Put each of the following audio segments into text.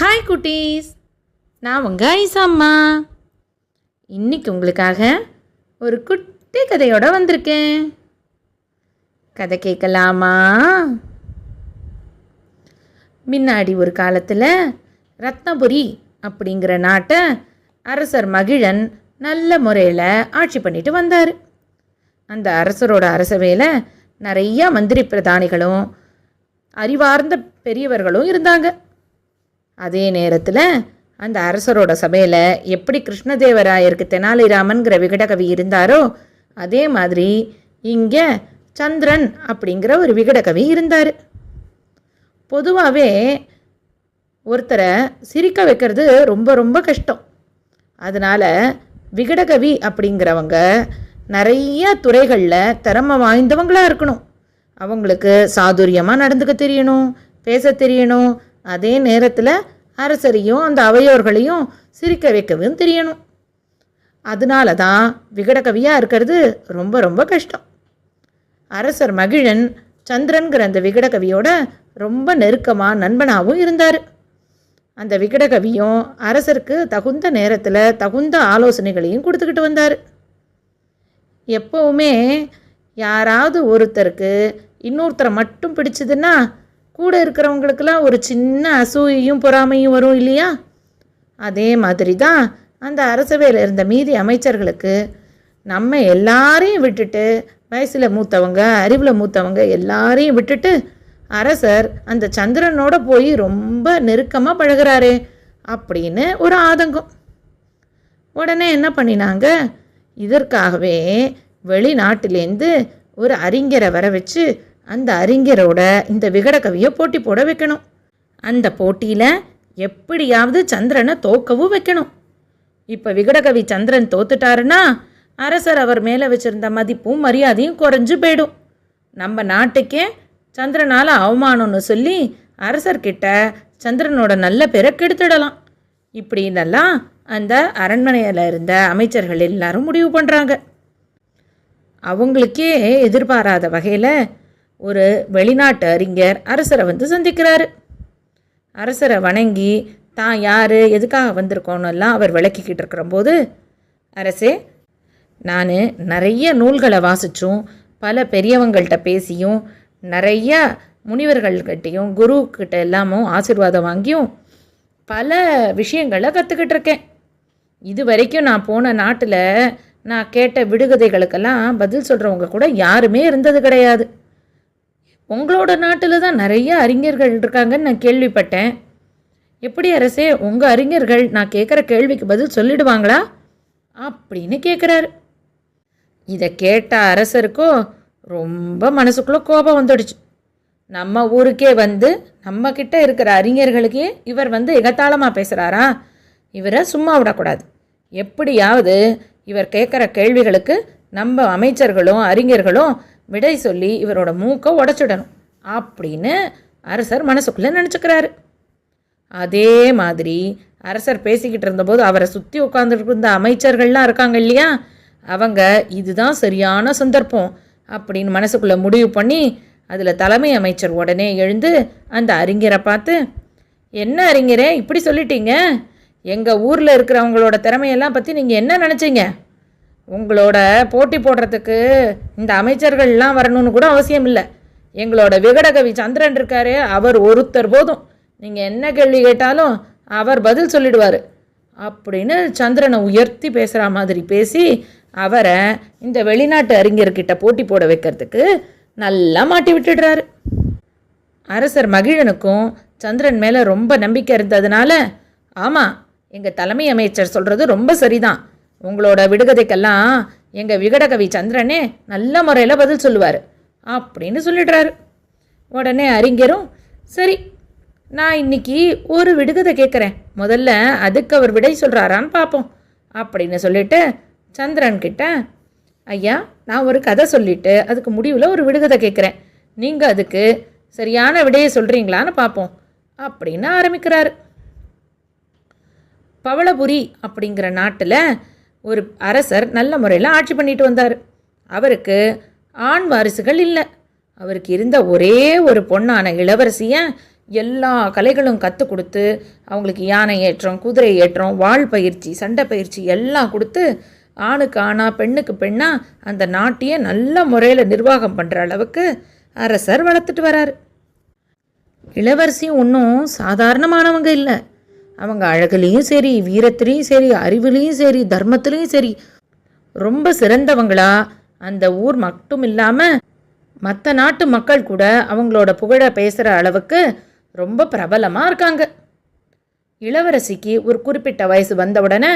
Hi குட்டீஸ். நான் உங்கள் ஐசாம்மா இன்னைக்கு உங்களுக்காக ஒரு குட்டி கதையோட வந்திருக்கேன். கதை கேட்கலாமா? முன்னாடி ஒரு காலத்தில் ரத்னபுரி அப்படிங்கிற நாட்டை அரசர் மகிழன் நல்ல முறையில் ஆட்சி பண்ணிட்டு வந்தார். அந்த அரசரோட அரசவையில் நிறையா மந்திரி பிரதானிகளும் அறிவார்ந்த பெரியவர்களும் இருந்தாங்க. அதே நேரத்தில் அந்த அரசரோட சபையில் எப்படி கிருஷ்ணதேவராயருக்கு தெனாலிராமன்கிற விகடகவி இருந்தாரோ அதே மாதிரி இங்கே சந்திரன் அப்படிங்கிற ஒரு விகடகவி இருந்தார். பொதுவாகவே ஒருத்தரை சிரிக்க வைக்கிறது ரொம்ப ரொம்ப கஷ்டம். அதனால் விகடகவி அப்படிங்கிறவங்க நிறைய துறைகளில் திறமை வாய்ந்தவங்களாக இருக்கணும். அவங்களுக்கு சாதுரியமாக நடந்துக்க தெரியணும் பேச தெரியணும். அதே நேரத்தில் அரசரையும் அந்த அவையோர்களையும் சிரிக்க வைக்கவும் தெரியணும். அதனால தான் விகடகவியாக இருக்கிறது ரொம்ப ரொம்ப கஷ்டம். அரசர் மகிழன் சந்திரன்கிற அந்த விகடகவியோட ரொம்ப நெருக்கமாக நண்பனாகவும் இருந்தார். அந்த விகடகவியும் அரசருக்கு தகுந்த நேரத்தில் தகுந்த ஆலோசனைகளையும் கொடுத்துக்கிட்டு வந்தார். எப்போவுமே யாராவது ஒருத்தருக்கு இன்னொருத்தரை மட்டும் பிடிச்சதுன்னா கூட இருக்கிறவங்களுக்கெல்லாம் ஒரு சின்ன அசூயையும் பொறாமையும் வரும் இல்லையா? அதே மாதிரி தான் அந்த அரசவையில் இருந்த மீதி அமைச்சர்களுக்கு நம்ம எல்லாரையும் விட்டுட்டு வயசில் மூத்தவங்க அறிவில் மூத்தவங்க எல்லாரையும் விட்டுட்டு அரசர் அந்த சந்திரனோட போய் ரொம்ப நெருக்கமாக பழகுறாரே அப்படின்னு ஒரு ஆதங்கம். உடனே என்ன பண்ணினாங்க? இதற்காகவே வெளிநாட்டிலேருந்து ஒரு அறிஞரை வர வச்சு அந்த அறிஞரோட இந்த விகடகவியை போட்டி போட வைக்கணும். அந்த போட்டியில் எப்படியாவது சந்திரனை தோக்கவும் வைக்கணும். இப்போ விகடகவி சந்திரன் தோத்துட்டாருன்னா அரசர் அவர் மேலே வச்சிருந்த மதிப்பும் மரியாதையும் குறைஞ்சு போயிடும். நம்ம நாட்டுக்கே சந்திரனால் அவமானம்னு சொல்லி அரசர்கிட்ட சந்திரனோட நல்ல பேரை கெடுத்துடலாம். இப்படின்னெல்லாம் அந்த அரண்மனையில் இருந்த அமைச்சர்கள் எல்லாரும் முடிவு பண்ணுறாங்க அவங்களுக்கே எதிர்பாராத வகையில் ஒரு வெளிநாட்டு அறிஞர் அரசரை வந்து சந்திக்கிறாரு. அரசரை வணங்கி தான் யார்? எதுக்காக வந்திருக்கோன்னெல்லாம் அவர் விளக்கிக்கிட்டு இருக்கிறபோது அரசே நான் நிறைய நூல்களை வாசித்தும் பல பெரியவங்கள்ட்ட பேசியும் நிறைய முனிவர்கள்கிட்டையும் குருக்கிட்ட எல்லாமும் ஆசீர்வாதம் வாங்கியும் பல விஷயங்களை கற்றுக்கிட்டு இருக்கேன். இது வரைக்கும் நான் போன நாட்டில் நான் கேட்ட விடுகதைகளுக்கெல்லாம் பதில் சொல்கிறவங்க கூட யாருமே இருந்தது கிடையாது. உங்களோட நாட்டில் தான் நிறைய அறிஞர்கள் இருக்காங்கன்னு நான் கேள்விப்பட்டேன். எப்படி அரசே உங்கள் அறிஞர்கள் நான் கேட்குற கேள்விக்கு பதில் சொல்லிடுவாங்களா? அப்படின்னு கேட்குறாரு இதை கேட்ட அரசருக்கோ ரொம்ப மனசுக்குள்ளே கோபம் வந்துடுச்சு. நம்ம ஊருக்கே வந்து நம்மக்கிட்ட இருக்கிற அறிஞர்களுக்கே இவர் வந்து எகத்தாளமாக பேசுகிறாரா இவரை சும்மா விடக்கூடாது. எப்படியாவது இவர் கேட்குற கேள்விகளுக்கு நம்ம அமைச்சர்களும் அறிஞர்களும் விடை சொல்லி இவரோட மூக்கை உடச்சிடணும் அப்படின்னு அரசர் மனசுக்குள்ளே நினச்சிக்கிறாரு. அதே மாதிரி அரசர் பேசிக்கிட்டு இருந்தபோது அவரை சுற்றி உட்காந்துட்டு இருந்த அமைச்சர்கள்லாம் இருக்காங்க இல்லையா? அவங்க இதுதான் சரியான சந்தர்ப்பம் அப்படின்னு மனசுக்குள்ளே முடிவு பண்ணி அதில் தலைமை அமைச்சர் உடனே எழுந்து அந்த அறிஞரை பார்த்து என்ன அறிஞரே இப்படி சொல்லிட்டீங்க? எங்கள் ஊரில் இருக்கிறவங்களோட திறமையெல்லாம் பற்றி நீங்கள் என்ன நினச்சிங்க? உங்களோட போட்டி போடுறதுக்கு இந்த அமைச்சர்கள்லாம் வரணும்னு கூட அவசியம் இல்லை. எங்களோட விகடகவி சந்திரன் இருக்காரு அவர் ஒருத்தர் போதும். நீங்கள் என்ன கேள்வி கேட்டாலும் அவர் பதில் சொல்லிடுவார். அப்படின்னு சந்திரனை உயர்த்தி பேசுகிற மாதிரி பேசி அவரை இந்த வெளிநாட்டு அறிஞர்கிட்ட போட்டி போட வைக்கிறதுக்கு நல்லா மாட்டி விட்டுடுறாரு. அரசர் மகிழனுக்கும் சந்திரன் மேலே ரொம்ப நம்பிக்கை இருந்ததுனால ஆமாம் எங்கள் தலைமை அமைச்சர் சொல்கிறது ரொம்ப சரிதான். உங்களோட விடுகதைக்கெல்லாம் எங்கள் விகடகவி சந்திரனே நல்ல முறையில் பதில் சொல்லுவார் அப்படின்னு சொல்லிடுறாரு. உடனே அறிஞரும் சரி நான் இன்னைக்கு ஒரு விடுகதை கேட்குறேன் முதல்ல அதுக்கு அவர் விடை சொல்கிறாரான்னு பார்ப்போம் அப்படின்னு சொல்லிட்டு சந்திரன் கிட்ட ஐயா நான் ஒரு கதை சொல்லிட்டு அதுக்கு முடிவில் ஒரு விடுகதை கேட்குறேன் நீங்கள் அதுக்கு சரியான விடையை சொல்கிறீங்களான்னு பார்ப்போம் அப்படின்னு ஆரம்பிக்கிறாரு. பவளபுரி அப்படிங்கிற நாட்டில் ஒரு அரசர் நல்ல முறையில் ஆட்சி பண்ணிட்டு வந்தார். அவருக்கு ஆண் வாரிசுகள் இல்லை. அவருக்கு இருந்த ஒரே ஒரு பொண்ணான இளவரசியை எல்லா கலைகளும் கற்றுக் கொடுத்து அவங்களுக்கு யானை ஏற்றம் குதிரை ஏற்றம் வாள் பயிற்சி சண்டை பயிற்சி எல்லாம் கொடுத்து ஆணுக்கு ஆணா பெண்ணுக்கு பெண்ணா அந்த நாட்டையே நல்ல முறையில் நிர்வாகம் பண்ணுற அளவுக்கு அரசர் வளர்த்துட்டு வரார். இளவரசி ஒன்றும் சாதாரணமானவங்க இல்லை. அவங்க அழகுலேயும் சரி வீரத்துலேயும் சரி அறிவுலேயும் சரி தர்மத்துலேயும் சரி ரொம்ப சிறந்தவங்களா? அந்த ஊர் மட்டும் இல்லாமல் மற்ற நாட்டு மக்கள் கூட அவங்களோட புகழ பேசுகிற அளவுக்கு ரொம்ப பிரபலமாக இருக்காங்க. இளவரசிக்கு ஒரு குறிப்பிட்ட வயசு வந்த உடனே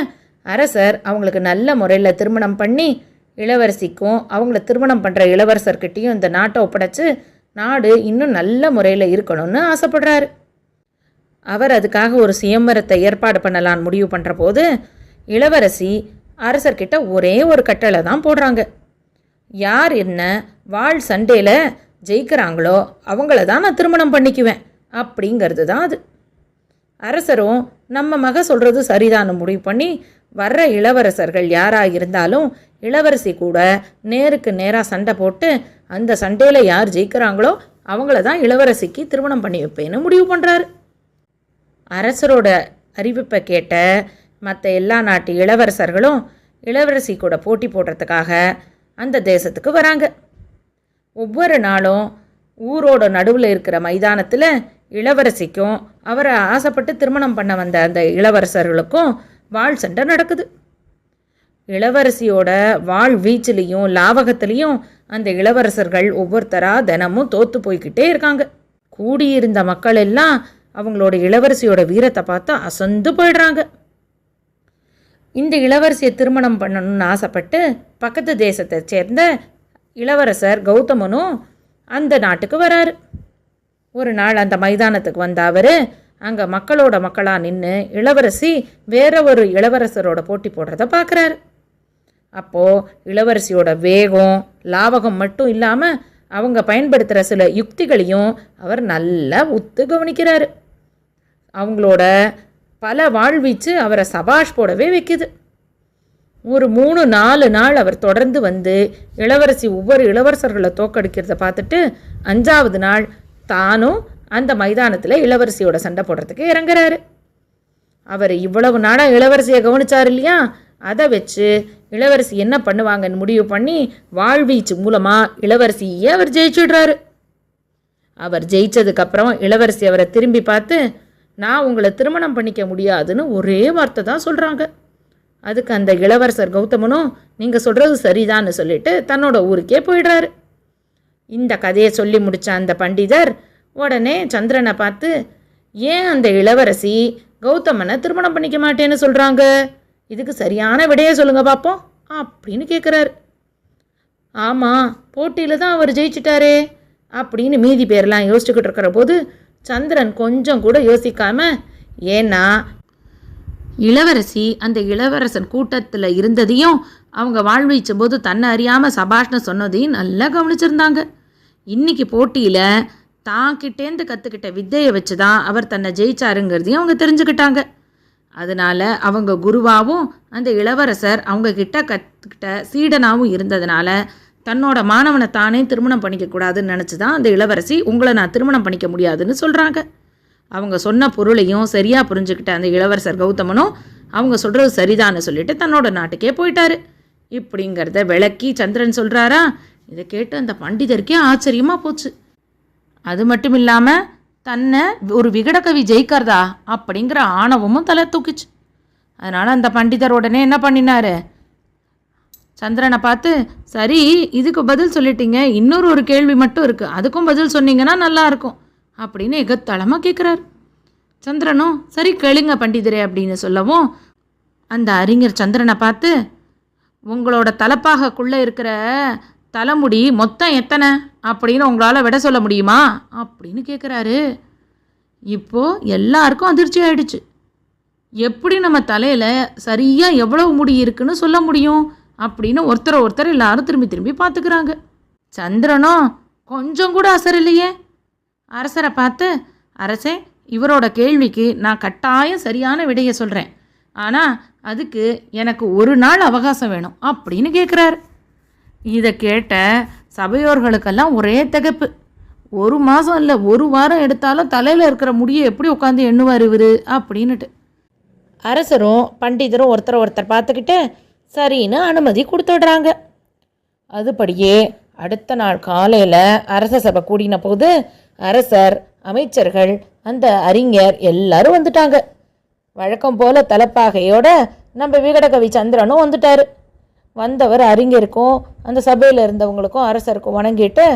அரசர் அவங்களுக்கு நல்ல முறையில் திருமணம் பண்ணி இளவரசிக்கும் அவங்கள திருமணம் பண்ணுற இளவரசர்கிட்டையும் இந்த நாட்டை ஒப்படைச்சு நாடு இன்னும் நல்ல முறையில் இருக்கணும்னு ஆசைப்படுறாரு. அவர் அதுக்காக ஒரு சுயம்பரத்தை ஏற்பாடு பண்ணலான்னு முடிவு பண்ணுற போது இளவரசி அரசர்கிட்ட ஒரே ஒரு கட்டளை தான் போடுறாங்க. யார் என்ன வாழ் சண்டையில் ஜெயிக்கிறாங்களோ அவங்கள தான் நான் திருமணம் பண்ணிக்குவேன். அப்படிங்கிறது தான் அது. அரசரும் நம்ம மக சொல்கிறது சரிதான்னு முடிவு பண்ணி வர்ற இளவரசர்கள் யாராக இருந்தாலும் இளவரசி கூட நேருக்கு நேராக சண்டை போட்டு அந்த சண்டையில் யார் ஜெயிக்கிறாங்களோ அவங்கள தான் இளவரசிக்கு திருமணம் பண்ணி வைப்பேன்னு முடிவு பண்ணுறாரு அரசரோட அறிவிப்பை கேட்ட மற்ற எல்லா நாட்டு இளவரசர்களும் இளவரசி கூட போட்டி போடுறதுக்காக அந்த தேசத்துக்கு வராங்க. ஒவ்வொரு நாளும் ஊரோட நடுவில் இருக்கிற மைதானத்தில் இளவரசிக்கும் அவரை ஆசைப்பட்டு திருமணம் பண்ண வந்த அந்த இளவரசர்களுக்கும் வாழ் சண்டை நடக்குது. இளவரசியோட வாழ் வீச்சிலையும் லாவகத்திலையும் அந்த இளவரசர்கள் ஒவ்வொருத்தராக தினமும் தோற்று போய்கிட்டே இருக்காங்க. கூடியிருந்த மக்கள் எல்லாம் அவங்களோட இளவரசியோட வீரத்தை பார்த்து அசந்து போயிடுறாங்க. இந்த இளவரசியை திருமணம் பண்ணணும்னு ஆசைப்பட்டு பக்கத்து தேசத்தை சேர்ந்த இளவரசர் கௌதமனும் அந்த நாட்டுக்கு வராரு. ஒரு நாள் அந்த மைதானத்துக்கு வந்த அவர் அங்கே மக்களோட மக்களாக நின்று இளவரசி வேற ஒரு இளவரசரோட போட்டி போடுறத பார்க்குறாரு அப்போது இளவரசியோட வேகம் லாவகம் மட்டும் இல்லாமல் அவங்க பயன்படுத்துகிற சில யுக்திகளையும் அவர் நல்லா உத்து கவனிக்கிறாரு. அவங்களோட பல வாழ்வீச்சு அவரை சபாஷ் போடவே வைக்குது. ஒரு மூணு நாலு நாள் அவர் தொடர்ந்து வந்து இளவரசி ஒவ்வொரு இளவரசர்களை தோக்கடிக்கிறத பார்த்துட்டு அஞ்சாவது நாள் தானும் அந்த மைதானத்தில் இளவரசியோட சண்டை போடுறதுக்கு இறங்குறாரு. அவர் இவ்வளவு நாளாக இளவரசியை கவனிச்சார் இல்லையா? அதை வச்சு இளவரசி என்ன பண்ணுவாங்கன்னு முடிவு பண்ணி வாழ்வீச்சு மூலமாக இளவரசியை அவர் ஜெயிச்சுடுறாரு. அவர் ஜெயிச்சதுக்கப்புறம் இளவரசி அவரை திரும்பி பார்த்து நான் உங்களை திருமணம் பண்ணிக்க முடியாதுன்னு ஒரே வார்த்தை தான் சொல்கிறாங்க அதுக்கு அந்த இளவரசர் கௌதமனும் நீங்கள் சொல்கிறது சரிதான்னு சொல்லிட்டு தன்னோட ஊருக்கே போயிடுறாரு. இந்த கதையை சொல்லி முடித்த அந்த பண்டிதர் உடனே சந்திரனை பார்த்து ஏன் அந்த இளவரசி கௌதமனை திருமணம் பண்ணிக்க மாட்டேன்னு சொல்கிறாங்க இதுக்கு சரியான விடையை சொல்லுங்கள் பார்ப்போம் அப்படின்னு கேட்குறாரு ஆமாம் போட்டியில் தான் அவர் ஜெயிச்சிட்டாரே அப்படின்னு மீதி பேர்லாம் யோசிச்சுக்கிட்டு இருக்கிற போது சந்திரன் கொஞ்சம் கூட யோசிக்காம ஏன்னா இளவரசி அந்த இளவரசன் கூட்டத்தில் இருந்ததையும் அவங்க வாழ்வீச்ச போது தன்னை அறியாமல் சபாஷ்னு சொன்னதையும் நல்லா கவனிச்சிருந்தாங்க. இன்னைக்கு போட்டியில் தான் கிட்டேந்து கற்றுக்கிட்ட வித்தையை வச்சு தான் அவர் தன்னை ஜெயிச்சாருங்கிறதையும் அவங்க தெரிஞ்சுக்கிட்டாங்க. அதனால் அவங்க குருவாகவும் அந்த இளவரசர் அவங்க கிட்ட கற்றுக்கிட்ட சீடனாகவும் இருந்ததுனால தன்னோட மாணவனை தானே திருமணம் பண்ணிக்க கூடாதுன்னு நினச்சி தான் அந்த இளவரசி உங்களை நான் திருமணம் பண்ணிக்க முடியாதுன்னு சொல்கிறாங்க அவங்க சொன்ன பொருளையும் சரியாக புரிஞ்சுக்கிட்ட அந்த இளவரசர் கௌதமனும் அவங்க சொல்கிறது சரிதான்னு சொல்லிட்டு தன்னோட நாட்டுக்கே போயிட்டாரு. இப்படிங்கிறத விளக்கி சந்திரன் சொல்கிறாரா இதை கேட்டு அந்த பண்டிதருக்கே ஆச்சரியமாக போச்சு. அது மட்டும் இல்லாமல் தன்னை ஒரு விகடகவி ஜெயிக்கிறதா அப்படிங்கிற ஆணவமும் தலை தூக்கிச்சு. அதனால் அந்த பண்டிதர் உடனே என்ன பண்ணினாரு? சந்திரனை பார்த்து சரி இதுக்கு பதில் சொல்லிட்டீங்க. இன்னொரு ஒரு கேள்வி மட்டும் இருக்குது அதுக்கும் பதில் சொன்னீங்கன்னா நல்லாயிருக்கும் அப்படின்னு எகத்தளமாக கேட்குறாரு சந்திரனும் சரி கேளுங்க பண்டிதரே அப்படின்னு சொல்லவும் அந்த அறிஞர் சந்திரனை பார்த்து உங்களோட தலைப்பாகக்குள்ளே இருக்கிற தலைமுடி மொத்தம் எத்தனை? அப்படின்னு உங்களால் விட சொல்ல முடியுமா? அப்படின்னு கேட்குறாரு இப்போது எல்லாருக்கும் அதிர்ச்சி ஆயிடுச்சு. எப்படி நம்ம தலையில் சரியாக எவ்வளவு முடி இருக்குன்னு சொல்ல முடியும்? அப்படின்னு ஒருத்தரை ஒருத்தர் எல்லாரும் திரும்பி திரும்பி பார்த்துக்கிறாங்க. சந்திரனும் கொஞ்சம் கூட அசர் இல்லையே அரசரை பார்த்து அரசே இவரோட கேள்விக்கு நான் கட்டாயம் சரியான விடையை சொல்கிறேன் ஆனால் அதுக்கு எனக்கு ஒரு நாள் அவகாசம் வேணும் அப்படின்னு கேட்குறாரு இதை கேட்ட சபையோர்களுக்கெல்லாம் ஒரே திகப்பு. ஒரு மாதம் இல்லை ஒரு வாரம் எடுத்தாலும் தலையில் இருக்கிற முடியை எப்படி உட்காந்து எண்ணுவார் இவர்? அப்படின்னுட்டு. அரசரும் பண்டிதரும் ஒருத்தர் ஒருத்தர் பார்த்துக்கிட்டு சரின்னு அனுமதி கொடுத்துடுறாங்க. அதுபடியே அடுத்த நாள் காலையில் அரச சபை கூடின போது அரசர் அமைச்சர்கள் அந்த அறிஞர் எல்லாரும் வந்துட்டாங்க. வழக்கம் போல தலைப்பாகையோட நம்ம விகடகவி சந்திரனும் வந்துட்டார். வந்தவர் அறிஞருக்கும் அந்த சபையில் இருந்தவங்களுக்கும் அரசருக்கும் வணங்கிட்டு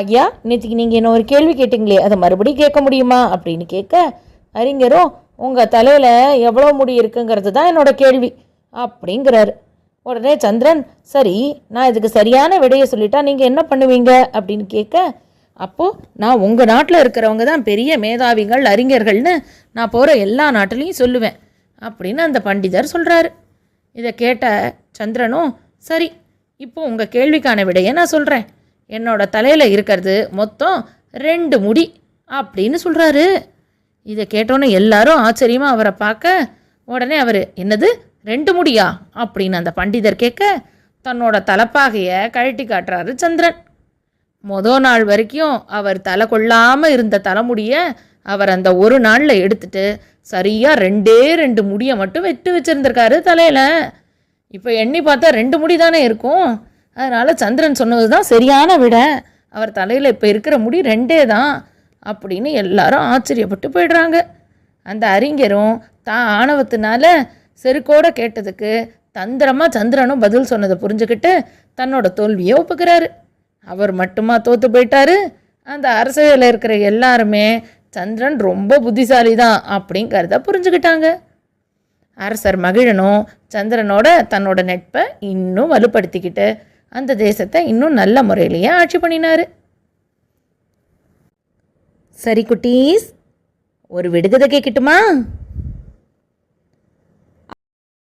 ஐயா நேற்றுக்கு நீங்கள் என்ன ஒரு கேள்வி கேட்டிங்களே அதை மறுபடியும் கேட்க முடியுமா? அப்படின்னு கேட்க அறிஞரும் உங்கள் தலையில் எவ்வளோ முடி இருக்குங்கிறது தான் என்னோட கேள்வி. அப்படிங்கிறாரு. உடனே சந்திரன் சரி நான் இதுக்கு சரியான விடையை சொல்லிட்டா நீங்கள் என்ன பண்ணுவீங்க? அப்படின்னு கேட்க அப்போது நான் உங்கள் நாட்டில் இருக்கிறவங்க தான் பெரிய மேதாவிகள் அறிஞர்கள்னு நான் போகிற எல்லா நாட்டிலையும் சொல்லுவேன் அப்படின்னு அந்த பண்டிதர் சொல்கிறாரு இதை கேட்ட சந்திரனும் சரி இப்போ உங்கள் கேள்விக்கான விடையை நான் சொல்கிறேன் என்னோட தலையில் இருக்கிறது மொத்தம் ரெண்டு முடி அப்படின்னு சொல்கிறாரு இதை கேட்டோன்னே எல்லாரும் ஆச்சரியமாக அவரை பார்க்க உடனே அவர் என்னது? ரெண்டு முடியா? அப்படின்னு அந்த பண்டிதர் கேட்க தன்னோட தலைப்பாகையை கழட்டி காட்டுறாரு சந்திரன். மொதல் நாள் வரைக்கும் அவர் தலை கொள்ளாமல் இருந்த தலைமுடியை அவர் அந்த ஒரு நாளில் எடுத்துட்டு சரியாக ரெண்டே ரெண்டு முடியை மட்டும் வெட்டு வச்சுருந்துருக்காரு தலையில். இப்போ எண்ணி பார்த்தா ரெண்டு முடி தானே இருக்கும். அதனால் சந்திரன் சொன்னது தான் சரியான விட. அவர் தலையில் இப்போ இருக்கிற முடி ரெண்டே தான் அப்படின்னு எல்லாரும் ஆச்சரியப்பட்டு போயிடுறாங்க. அந்த அறிஞரும் தான் ஆணவத்தினால செருக்கோட கேட்டதுக்கு தந்திரமாக சந்திரனும் பதில் சொன்னதை புரிஞ்சுக்கிட்டு தன்னோட தோல்வியை ஒப்புக்கிறாரு. அவர் மட்டுமா தோத்து போயிட்டாரு? அந்த அரசவையில் இருக்கிற எல்லாருமே சந்திரன் ரொம்ப புத்திசாலி தான் அப்படிங்கிறத புரிஞ்சுக்கிட்டாங்க. அரசர் மகிழனும் சந்திரனோட தன்னோட நட்பை இன்னும் வலுப்படுத்திக்கிட்டு அந்த தேசத்தை இன்னும் நல்ல முறையிலேயே ஆட்சி பண்ணினாரு. சரி குட்டீஸ் ஒரு விடுகதை கேட்கட்டுமா?